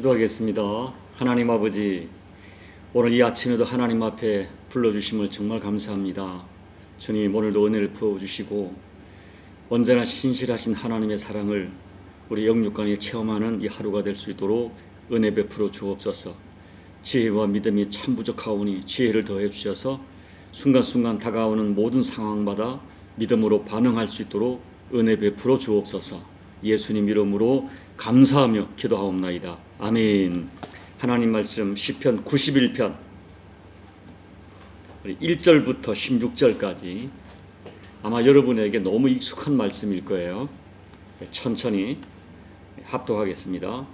기도하겠습니다. 하나님 아버지, 오늘 이 아침에도 하나님 앞에 불러주심을 정말 감사합니다. 주님, 오늘도 은혜를 부어주시고, 언제나 신실하신 하나님의 사랑을 우리 영육간에 체험하는 이 하루가 될 수 있도록 은혜 베풀어 주옵소서. 지혜와 믿음이 참 부족하오니 지혜를 더해 주셔서 순간순간 다가오는 모든 상황마다 믿음으로 반응할 수 있도록 은혜 베풀어 주옵소서. 예수님 이름으로 감사하며 기도하옵나이다. 아멘. 하나님 말씀 시편 91편 1절부터 16절까지 아마 여러분에게 너무 익숙한 말씀일 거예요. 천천히 합독하겠습니다.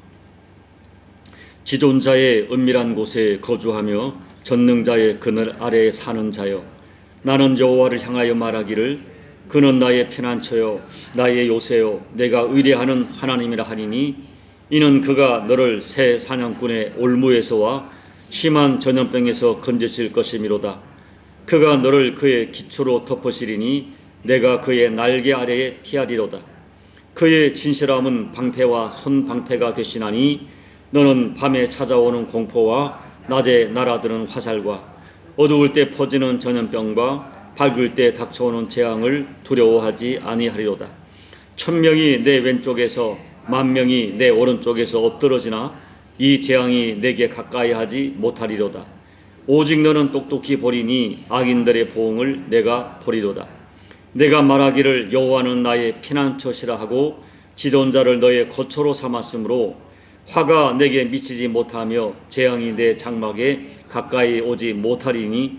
지존자의 은밀한 곳에 거주하며 전능자의 그늘 아래에 사는 자여 나는 여호와를 향하여 말하기를 그는 나의 피난처요 나의 요새요 내가 의뢰하는 하나님이라 하리니 이는 그가 너를 새 사냥꾼의 올무에서와 심한 전염병에서 건져질 것이미로다. 그가 너를 그의 기초로 덮으시리니 내가 그의 날개 아래에 피하리로다. 그의 진실함은 방패와 손방패가 되시나니 너는 밤에 찾아오는 공포와 낮에 날아드는 화살과 어두울 때 퍼지는 전염병과 밝을 때 닥쳐오는 재앙을 두려워하지 아니하리로다. 천명이 내 왼쪽에서 만 명이 내 오른쪽에서 엎드러지나 이 재앙이 내게 가까이 하지 못하리로다. 오직 너는 똑똑히 보리니 악인들의 보응을 내가 보리로다. 내가 말하기를 여호와는 나의 피난처시라 하고 지존자를 너의 거처로 삼았으므로 화가 내게 미치지 못하며 재앙이 내 장막에 가까이 오지 못하리니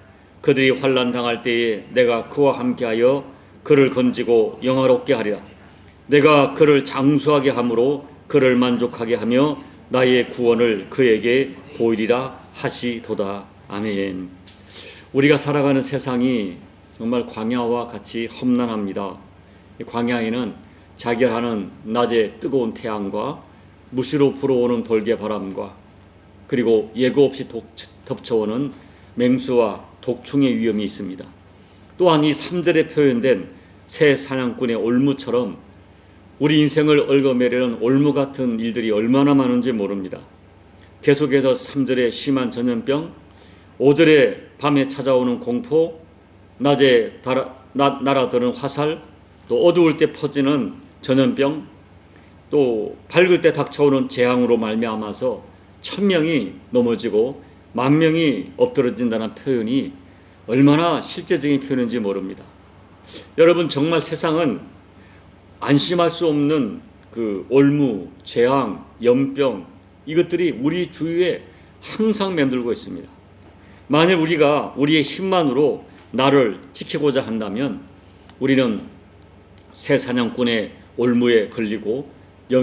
그들이 환난 당할 때에 내가 그와 함께하여 그를 건지고 영화롭게 하리라. 내가 그를 장수하게 함으로 그를 만족하게 하며 나의 구원을 그에게 보이리라 하시도다. 아멘. 우리가 살아가는 세상이 정말 광야와 같이 험난합니다. 이 광야에는 자결하는 낮의 뜨거운 태양과 무시로 불어오는 돌개 바람과 그리고 예고 없이 독, 덮쳐오는 맹수와 독충의 위험이 있습니다. 또한 이 3절에 표현된 새 사냥꾼의 올무처럼 우리 인생을 얽어매려는 올무 같은 일들이 얼마나 많은지 모릅니다. 계속해서 3절에 심한 전염병, 5절에 밤에 찾아오는 공포, 낮에 달아, 나, 날아드는 화살, 또 어두울 때 퍼지는 전염병, 또 밝을 때 닥쳐오는 재앙으로 말미암아서 천 명이 넘어지고 만 명이 엎드러진다는 표현이 얼마나 실제적인 표현인지 모릅니다. 여러분 정말 세상은 안심할 수 없는 그 올무, 재앙, 연병 이것들이 우리 주위에 항상 맴돌고 있습니다. 만일 우리가 우리의 힘만으로 나를 지키고자 한다면 우리는 새 사냥꾼의 올무에 걸리고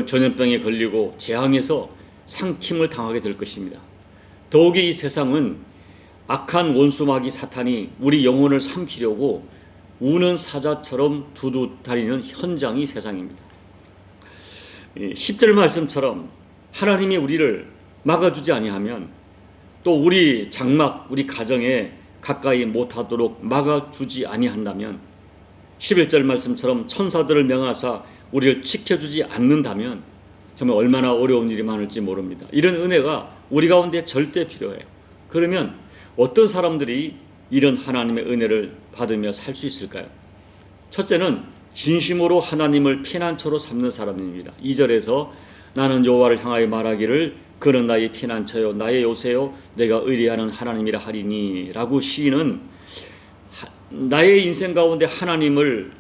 전염병에 걸리고 재앙에서 상킴을 당하게 될 것입니다. 더욱이 이 세상은 악한 원수 마귀 사탄이 우리 영혼을 삼키려고 우는 사자처럼 두두 다니는 현장이 세상입니다. 10절 말씀처럼 하나님이 우리를 막아주지 아니하면 또 우리 장막, 우리 가정에 가까이 못하도록 막아주지 아니한다면 11절 말씀처럼 천사들을 명하사 우리를 지켜주지 않는다면 정말 얼마나 어려운 일이 많을지 모릅니다. 이런 은혜가 우리 가운데 절대 필요해요. 그러면 어떤 사람들이 이런 하나님의 은혜를 받으며 살 수 있을까요? 첫째는 진심으로 하나님을 피난처로 삼는 사람입니다. 2절에서 나는 여호와를 향하여 말하기를 그는 나의 피난처요 나의 요새요 내가 의리하는 하나님이라 하리니라고 시인은 나의 인생 가운데 하나님을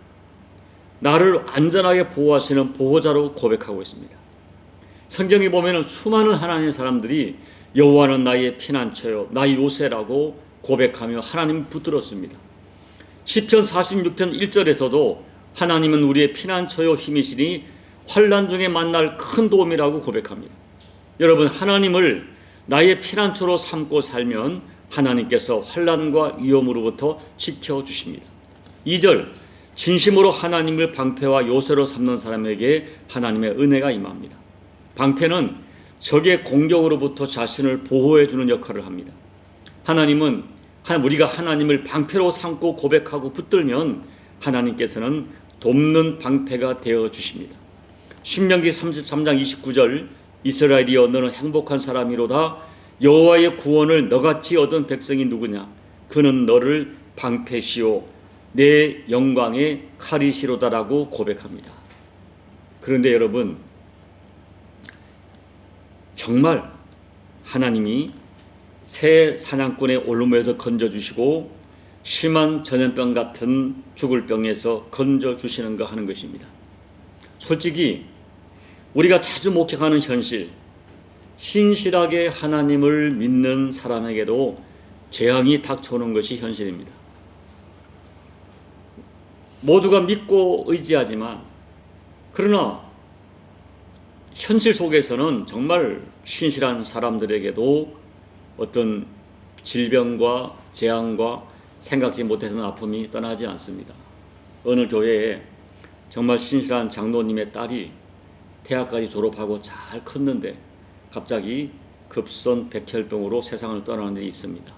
나를 안전하게 보호하시는 보호자로 고백하고 있습니다. 성경에 보면은 수많은 하나님의 사람들이 여호와는 나의 피난처요 나의 요새라고 고백하며 하나님 붙들었습니다. 시편 46편 1절에서도 하나님은 우리의 피난처요 힘이시니 환난 중에 만날 큰 도움이라고 고백합니다. 여러분 하나님을 나의 피난처로 삼고 살면 하나님께서 환란과 위험으로부터 지켜 주십니다. 2절 진심으로 하나님을 방패와 요새로 삼는 사람에게 하나님의 은혜가 임합니다. 방패는 적의 공격으로부터 자신을 보호해 주는 역할을 합니다. 하나님은 한- 우리가 하나님을 방패로 삼고 고백하고 붙들면 하나님께서는 돕는 방패가 되어 주십니다. 신명기 33장 29절 이스라엘이여 너는 행복한 사람이로다 여호와의 구원을 너같이 얻은 백성이 누구냐 그는 너를 방패시오 내 영광의 칼이시로다라고 고백합니다. 그런데 여러분 정말 하나님이 새 사냥꾼의 올무에서 건져 주시고 심한 전염병 같은 죽을 병에서 건져 주시는가 하는 것입니다. 솔직히 우리가 자주 목격하는 현실, 신실하게 하나님을 믿는 사람에게도 재앙이 닥쳐오는 것이 현실입니다. 모두가 믿고 의지하지만 그러나 현실 속에서는 정말 신실한 사람들에게도 어떤 질병과 재앙과 생각지 못했던 아픔이 떠나지 않습니다. 어느 교회에 정말 신실한 장로님의 딸이 대학까지 졸업하고 잘 컸는데 갑자기 급선 백혈병으로 세상을 떠나는 일이 있습니다.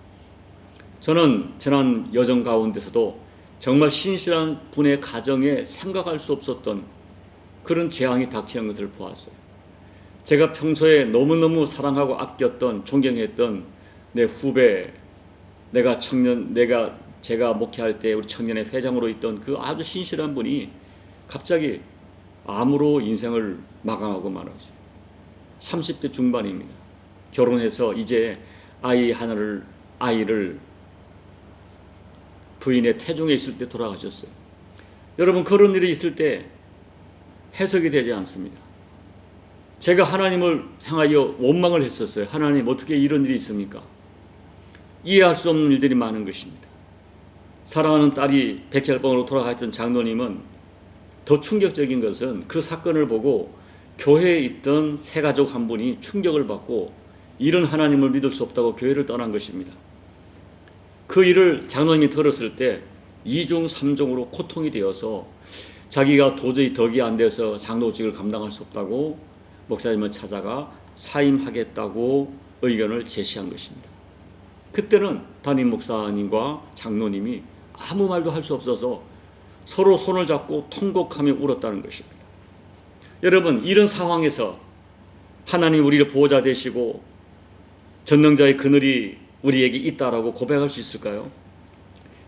저는 지난 여정 가운데서도 정말 신실한 분의 가정에 생각할 수 없었던 그런 재앙이 닥치는 것을 보았어요. 제가 평소에 너무너무 사랑하고 아꼈던 존경했던 내 후배, 내가 청년, 내가 제가 목회할 때 우리 청년의 회장으로 있던 그 아주 신실한 분이 갑자기 암으로 인생을 마감하고 말았어요. 30대 중반입니다. 결혼해서 이제 아이 하나를 아이를 부인의 태중에 있을 때 돌아가셨어요. 여러분 그런 일이 있을 때 해석이 되지 않습니다. 제가 하나님을 향하여 원망을 했었어요. 하나님 어떻게 이런 일이 있습니까? 이해할 수 없는 일들이 많은 것입니다. 사랑하는 딸이 백혈병으로 돌아가셨던 장로님은 더 충격적인 것은 그 사건을 보고 교회에 있던 세 가족 한 분이 충격을 받고 이런 하나님을 믿을 수 없다고 교회를 떠난 것입니다. 그 일을 장로님이 들었을 때 이중 삼중으로 고통이 되어서 자기가 도저히 덕이 안 돼서 장로직을 감당할 수 없다고 목사님을 찾아가 사임하겠다고 의견을 제시한 것입니다. 그때는 담임 목사님과 장로님이 아무 말도 할 수 없어서 서로 손을 잡고 통곡하며 울었다는 것입니다. 여러분 이런 상황에서 하나님 우리를 보호자 되시고 전능자의 그늘이 우리에게 있다라고 고백할 수 있을까요?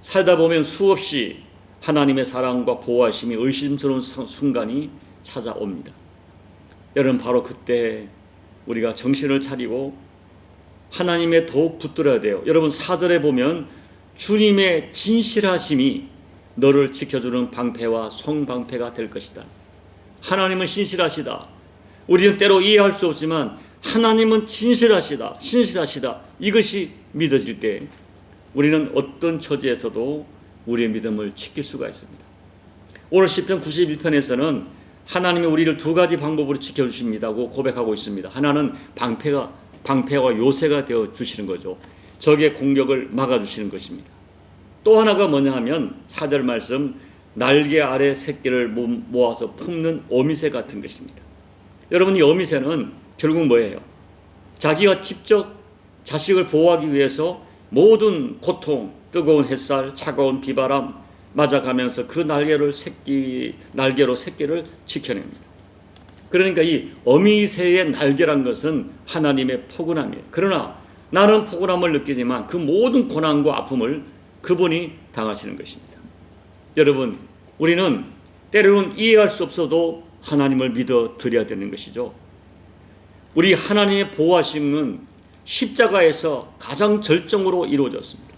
살다 보면 수없이 하나님의 사랑과 보호하심이 의심스러운 순간이 찾아옵니다. 여러분 바로 그때 우리가 정신을 차리고 하나님의 더욱 붙들어야 돼요. 여러분 사절에 보면 주님의 진실하심이 너를 지켜주는 방패와 송방패가 될 것이다. 하나님은 신실하시다. 우리는 때로 이해할 수 없지만 하나님은 진실하시다. 신실하시다. 이것이 믿어질 때 우리는 어떤 처지에서도 우리의 믿음을 지킬 수가 있습니다. 오늘 시편 91편에서는 하나님이 우리를 두 가지 방법으로 지켜 주십니다고 고백하고 있습니다. 하나는 방패가 방패와 요새가 되어 주시는 거죠. 적의 공격을 막아 주시는 것입니다. 또 하나가 뭐냐 하면 사절 말씀 날개 아래 새끼를 모아서 품는 어미새 같은 것입니다. 여러분 이 어미새는 결국 뭐예요? 자기가 직접 자식을 보호하기 위해서 모든 고통, 뜨거운 햇살, 차가운 비바람 맞아가면서 그 날개를 새끼 날개로 새끼를 지켜냅니다. 그러니까 이 어미새의 날개란 것은 하나님의 포근함이에요. 그러나 나는 포근함을 느끼지만 그 모든 고난과 아픔을 그분이 당하시는 것입니다. 여러분, 우리는 때로는 이해할 수 없어도 하나님을 믿어 드려야 되는 것이죠. 우리 하나님의 보호하심은 십자가에서 가장 절정으로 이루어졌습니다.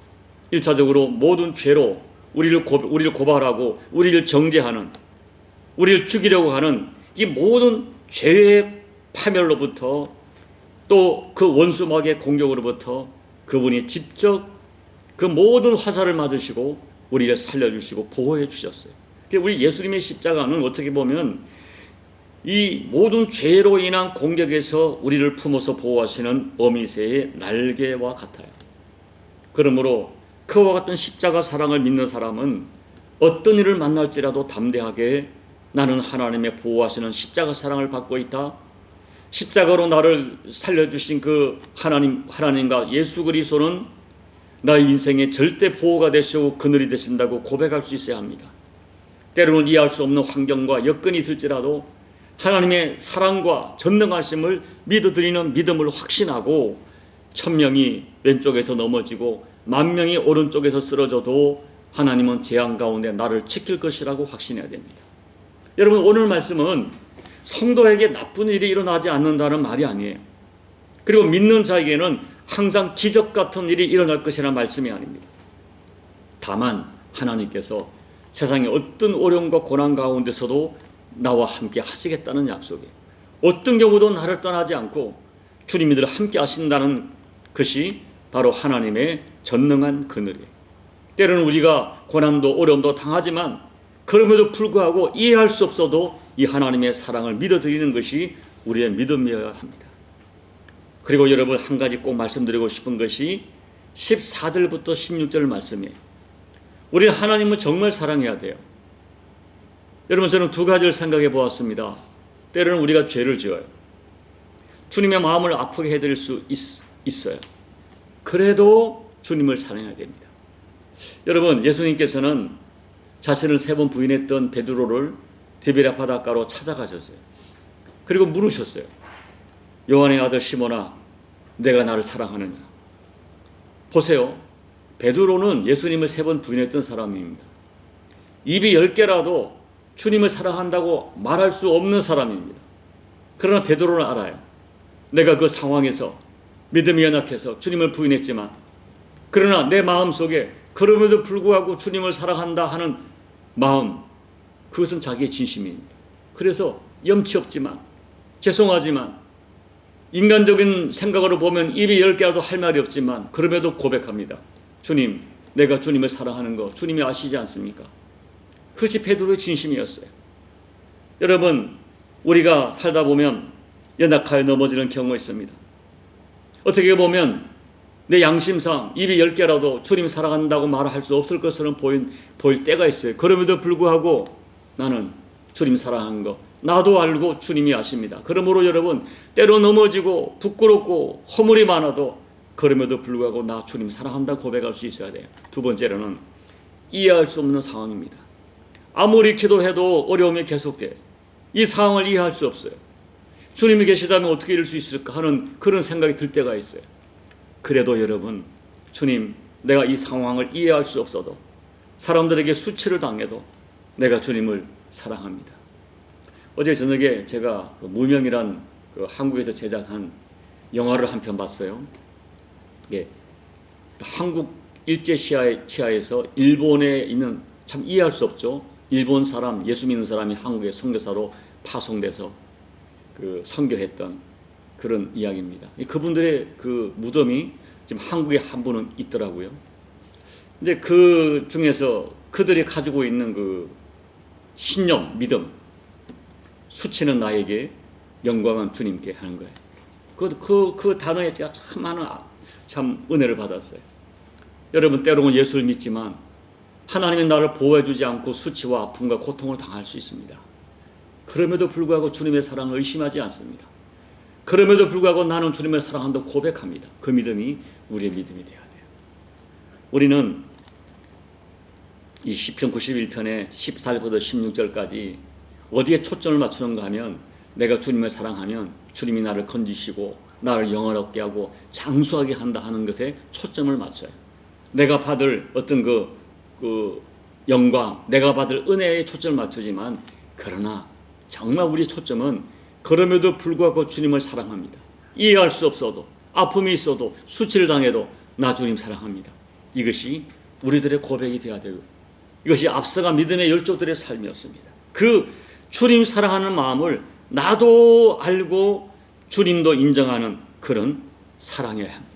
1차적으로 모든 죄로 우리를 고, 우리를 고발하고 우리를 정죄하는 우리를 죽이려고 하는 이 모든 죄의 파멸로부터 또 그 원수막의 공격으로부터 그분이 직접 그 모든 화살을 맞으시고 우리를 살려주시고 보호해 주셨어요. 우리 예수님의 십자가는 어떻게 보면 이 모든 죄로 인한 공격에서 우리를 품어서 보호하시는 어미새의 날개와 같아요. 그러므로 그와 같은 십자가 사랑을 믿는 사람은 어떤 일을 만날지라도 담대하게 나는 하나님의 보호하시는 십자가 사랑을 받고 있다. 십자가로 나를 살려주신 그 하나님 하나님과 예수 그리스도는 나의 인생의 절대 보호가 되시고 그늘이 되신다고 고백할 수 있어야 합니다. 때로는 이해할 수 없는 환경과 여건이 있을지라도 하나님의 사랑과 전능하심을 믿어드리는 믿음을 확신하고 천명이 왼쪽에서 넘어지고 만 명이 오른쪽에서 쓰러져도 하나님은 재앙 가운데 나를 지킬 것이라고 확신해야 됩니다. 여러분 오늘 말씀은 성도에게 나쁜 일이 일어나지 않는다는 말이 아니에요. 그리고 믿는 자에게는 항상 기적 같은 일이 일어날 것이라는 말씀이 아닙니다. 다만 하나님께서 세상의 어떤 어려움과 고난 가운데서도 나와 함께 하시겠다는 약속이에요. 어떤 경우도 나를 떠나지 않고 주님이 늘 함께 하신다는 것이 바로 하나님의 전능한 그늘이에요. 때로는 우리가 고난도 어려움도 당하지만 그럼에도 불구하고 이해할 수 없어도 이 하나님의 사랑을 믿어드리는 것이 우리의 믿음이어야 합니다. 그리고 여러분 한 가지 꼭 말씀드리고 싶은 것이 14절부터 16절 말씀이에요. 우리 하나님을 정말 사랑해야 돼요. 여러분 저는 두 가지를 생각해 보았습니다. 때로는 우리가 죄를 지어요. 주님의 마음을 아프게 해드릴 수 있, 있어요. 그래도 주님을 사랑해야 됩니다. 여러분 예수님께서는 자신을 세 번 부인했던 베드로를 디베랴 바닷가로 찾아가셨어요. 그리고 물으셨어요. 요한의 아들 시몬아, 내가 나를 사랑하느냐? 보세요. 베드로는 예수님을 세 번 부인했던 사람입니다. 입이 열 개라도 주님을 사랑한다고 말할 수 없는 사람입니다. 그러나 베드로는 알아요. 내가 그 상황에서 믿음이 연약해서 주님을 부인했지만 그러나 내 마음 속에 그럼에도 불구하고 주님을 사랑한다 하는 마음 그것은 자기의 진심입니다. 그래서 염치 없지만 죄송하지만 인간적인 생각으로 보면 입이 열 개라도 할 말이 없지만 그럼에도 고백합니다. 주님, 내가 주님을 사랑하는 거 주님이 아시지 않습니까? 그것이 베드로의 진심이었어요. 여러분, 우리가 살다 보면 연약하여 넘어지는 경우가 있습니다. 어떻게 보면 내 양심상 입이 열 개라도 주님 사랑한다고 말할 수 없을 것처럼 보인, 보일 때가 있어요. 그럼에도 불구하고 나는 주님 사랑하는 거 나도 알고 주님이 아십니다. 그러므로 여러분 때로 넘어지고 부끄럽고 허물이 많아도 그럼에도 불구하고 나 주님 사랑한다 고백할 수 있어야 돼요. 두 번째로는 이해할 수 없는 상황입니다. 아무리 기도해도 어려움이 계속돼. 이 상황을 이해할 수 없어요. 주님이 계시다면 어떻게 이럴 수 있을까 하는 그런 생각이 들 때가 있어요. 그래도 여러분, 주님, 내가 이 상황을 이해할 수 없어도 사람들에게 수치를 당해도 내가 주님을 사랑합니다. 어제 저녁에 제가 그 무명이란 그 한국에서 제작한 영화를 한 편 봤어요. 예, 한국 일제 시하에 치하에서 일본에 있는 참 이해할 수 없죠. 일본 사람 예수 믿는 사람이 한국의 선교사로 파송돼서 그 선교했던 그런 이야기입니다. 그분들의 그 무덤이 지금 한국에 한 분은 있더라고요. 근데 그 중에서 그들이 가지고 있는 그 신념, 믿음, 수치는 나에게, 영광은 주님께 하는 거예요. 그, 그, 그 단어에 제가 참 많은 참 은혜를 받았어요. 여러분, 때로는 예수를 믿지만 하나님이 나를 보호해주지 않고 수치와 아픔과 고통을 당할 수 있습니다. 그럼에도 불구하고 주님의 사랑을 의심하지 않습니다. 그럼에도 불구하고 나는 주님을 사랑한다고 고백합니다. 그 믿음이 우리의 믿음이 되어야 돼요. 우리는 이 시편 91편의 14절부터 16절까지 어디에 초점을 맞추는가 하면 내가 주님을 사랑하면 주님이 나를 건지시고 나를 영화롭게 하고 장수하게 한다 하는 것에 초점을 맞춰요. 내가 받을 어떤 그, 그 영광, 내가 받을 은혜에 초점을 맞추지만 그러나 정말 우리 초점은 그럼에도 불구하고 주님을 사랑합니다. 이해할 수 없어도 아픔이 있어도 수치를 당해도 나 주님 사랑합니다. 이것이 우리들의 고백이 되어야 되고 이것이 앞서가 믿음의 열조들의 삶이었습니다. 그 주님 사랑하는 마음을 나도 알고 주님도 인정하는 그런 사랑이어야 합니다.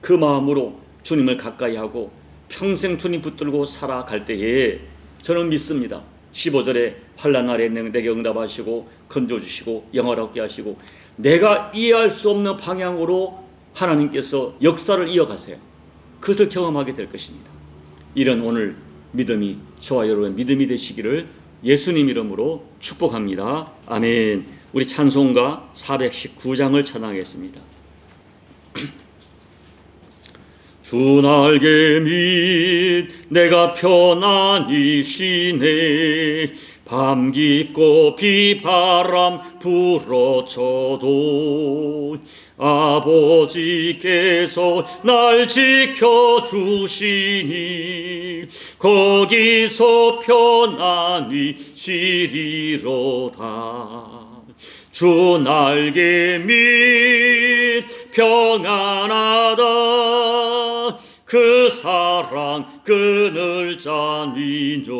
그 마음으로 주님을 가까이 하고 평생 주님 붙들고 살아갈 때에 저는 믿습니다. 15절에 환란 날에 내게 응답하시고 건져주시고 영화롭게 하시고 내가 이해할 수 없는 방향으로 하나님께서 역사를 이어가세요. 그것을 경험하게 될 것입니다. 이런 오늘 믿음이 저와 여러분의 믿음이 되시기를 예수님 이름으로 축복합니다. 아멘. 우리 찬송가 419장을 찬양하겠습니다. 주 날개 밑 내가 편안히 쉬네 밤 깊고 비바람 불어쳐도 아버지께서 날 지켜주시니 거기서 편안히 쉬리로다. 주 날개 밑 평안하다. 그 사랑 그늘 잔이뇨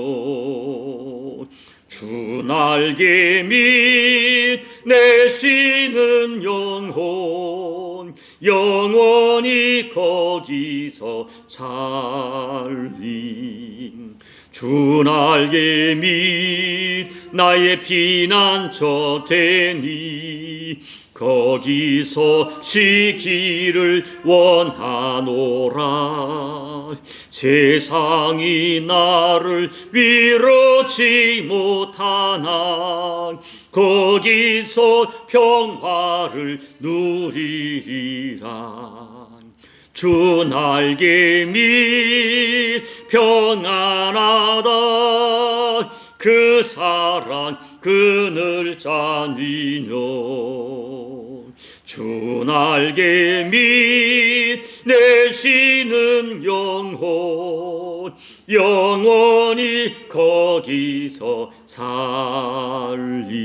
주 날개 밑 내쉬는 영혼 영원히 거기서 살림 주 날개 밑 나의 피난처 되니 거기서 쉬기를 원하노라. 세상이 나를 위로치 못하나. 거기서 평화를 누리리라. 주 날개 밑 평안하다. 그 사랑 그늘 잔이뇨 주 날개 밑 내쉬는 영혼 영원히 거기서 살리.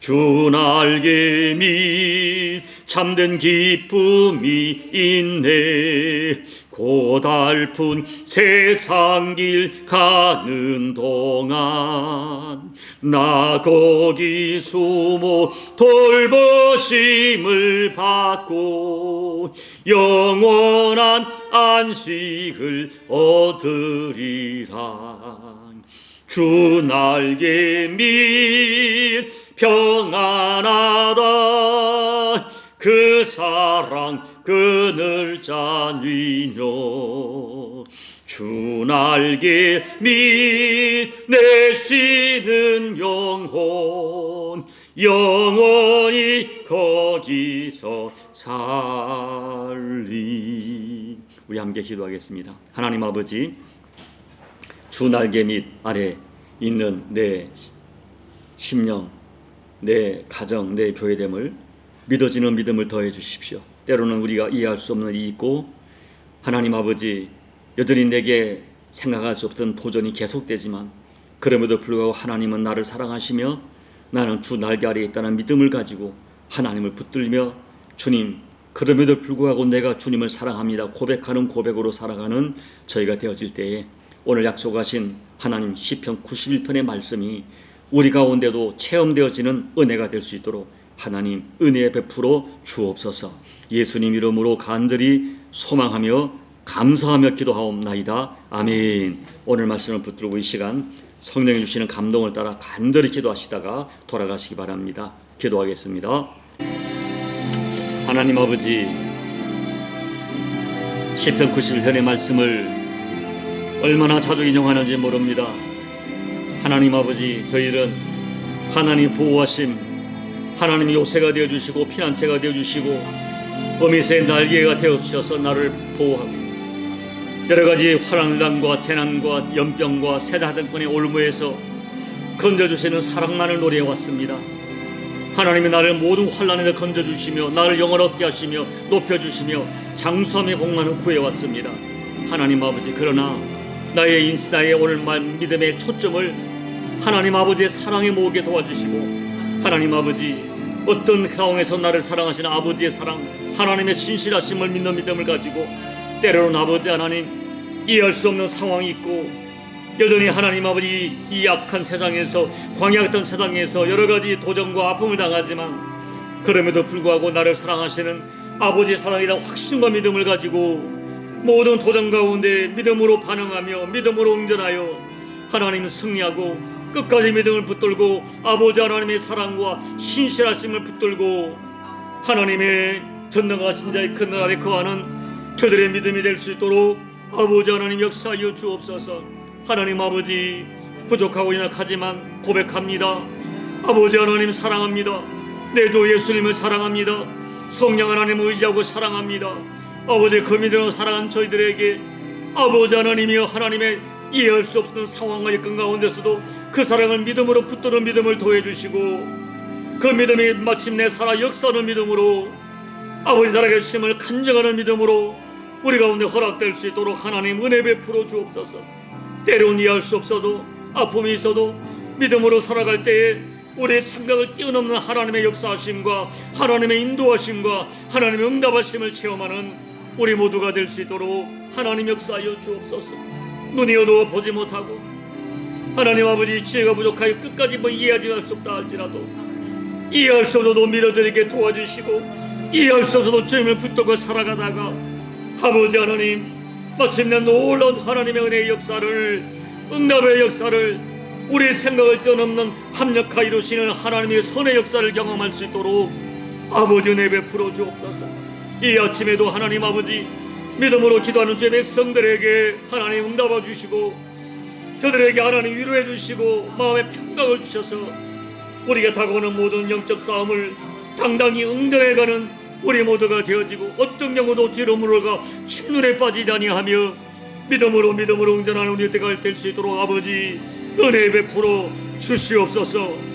주 날개 밑 참된 기쁨이 있네 고달픈 세상 길 가는 동안 나 거기 숨어 돌보심을 받고 영원한 안식을 얻으리라. 주 날개 밑 평안하다. 그 사랑 그늘 잔이뇨. 주 날개 밑 내쉬는 영혼 영원히 거기서 살리. 우리 함께 기도하겠습니다. 하나님 아버지 주 날개 밑 아래 있는 내 심령, 내 가정, 내 교회됨을 믿어지는 믿음을 더해 주십시오. 때로는 우리가 이해할 수 없는 일이 있고 하나님 아버지 여전히 내게 생각할 수 없던 도전이 계속되지만 그럼에도 불구하고 하나님은 나를 사랑하시며 나는 주 날개 아래에 있다는 믿음을 가지고 하나님을 붙들며 주님 그럼에도 불구하고 내가 주님을 사랑합니다 고백하는 고백으로 살아가는 저희가 되어질 때에 오늘 약속하신 하나님 시편 91편의 말씀이 우리 가운데도 체험되어지는 은혜가 될 수 있도록 하나님 은혜 베풀어 주옵소서. 예수님 이름으로 간절히 소망하며 감사하며 기도하옵나이다. 아멘. 오늘 말씀을 붙들고 이 시간 성령이 주시는 감동을 따라 간절히 기도하시다가 돌아가시기 바랍니다. 기도하겠습니다. 하나님 아버지 시편 91편의 말씀을 얼마나 자주 인용하는지 모릅니다. 하나님 아버지 저희는 하나님 보호하심 하나님이 요새가 되어 주시고 피난처가 되어 주시고 어미새 날개가 되어 주셔서 나를 보호하고 여러 가지 화랑난과 재난과 연병과 세자정권의 올무에서 건져 주시는 사랑만을 노래해 왔습니다. 하나님이 나를 모든 환란에서 건져 주시며 나를 영원롭게 하시며 높여 주시며 장수함의 복만을 구해 왔습니다. 하나님 아버지 그러나 나의 인스 나의 오늘 말 믿음의 초점을 하나님 아버지의 사랑에 모으게 도와주시고 하나님 아버지 어떤 상황에서 나를 사랑하시는 아버지의 사랑 하나님의 진실하심을 믿는 믿음을 가지고 때로는 아버지 하나님 이해할 수 없는 상황이 있고 여전히 하나님 아버지 이 약한 세상에서 광야 같은 세상에서 여러 가지 도전과 아픔을 당하지만 그럼에도 불구하고 나를 사랑하시는 아버지의 사랑이다 확신과 믿음을 가지고 모든 도전 가운데 믿음으로 반응하며 믿음으로 응전하여 하나님 승리하고 끝까지 믿음을 붙들고 아버지 하나님의 사랑과 신실하심을 붙들고 하나님의 전능하 신 자의 그늘 아래 거하는 저들의 믿음이 될 수 있도록 아버지 하나님 역사하여 주옵소서. 하나님 아버지 부족하고 연약하지만 고백합니다. 아버지 하나님 사랑합니다. 내 주 예수님을 사랑합니다. 성령 하나님 의지하고 사랑합니다. 아버지 그 믿음으로 사랑한 저희들에게 아버지 하나님이여 하나님의 이해할 수 없는 상황과 이끈 가운데서도 그 사랑을 믿음으로 붙드는 믿음을 더해 주시고 그 믿음이 마침내 살아 역사하는 믿음으로 아버지 살아계심을 간증하는 믿음으로 우리 가운데 허락될 수 있도록 하나님 은혜 베풀어 주옵소서. 때론 이해할 수 없어도 아픔이 있어도 믿음으로 살아갈 때에 우리의 생각을 뛰어넘는 하나님의 역사하심과 하나님의 인도하심과 하나님의 응답하심을 체험하는 우리 모두가 될 수 있도록 하나님 역사하여 주옵소서 눈이 어두워 보지 못하고 하나님 아버지 지혜가 부족하여 끝까지 뭐 이해하지 할 수 없다 할지라도 이해할 수 없어도 믿어드리게 도와주시고 이해할 수 없어도 주님을 붙들고 살아가다가 아버지 하나님 마침내 놀라운 하나님의 은혜의 역사를 응답의 역사를 우리의 생각을 뛰어넘는 합력하 이루시는 하나님의 선의 역사를 경험할 수 있도록 아버지 은혜 베풀어 주옵소서. 이 아침에도 하나님 아버지 믿음으로 기도하는 주의 백성들에게 하나님 응답해 주시고 저들에게 하나님 위로해 주시고 마음의 평강을 주셔서 우리가 다가오는 모든 영적 싸움을 당당히 응전해가는 우리 모두가 되어지고 어떤 경우도 뒤로 물러가 침눈에 빠지지 아니하며 믿음으로 믿음으로 응전하는 우리 때가 될 수 있도록 아버지 은혜 베풀어 주시옵소서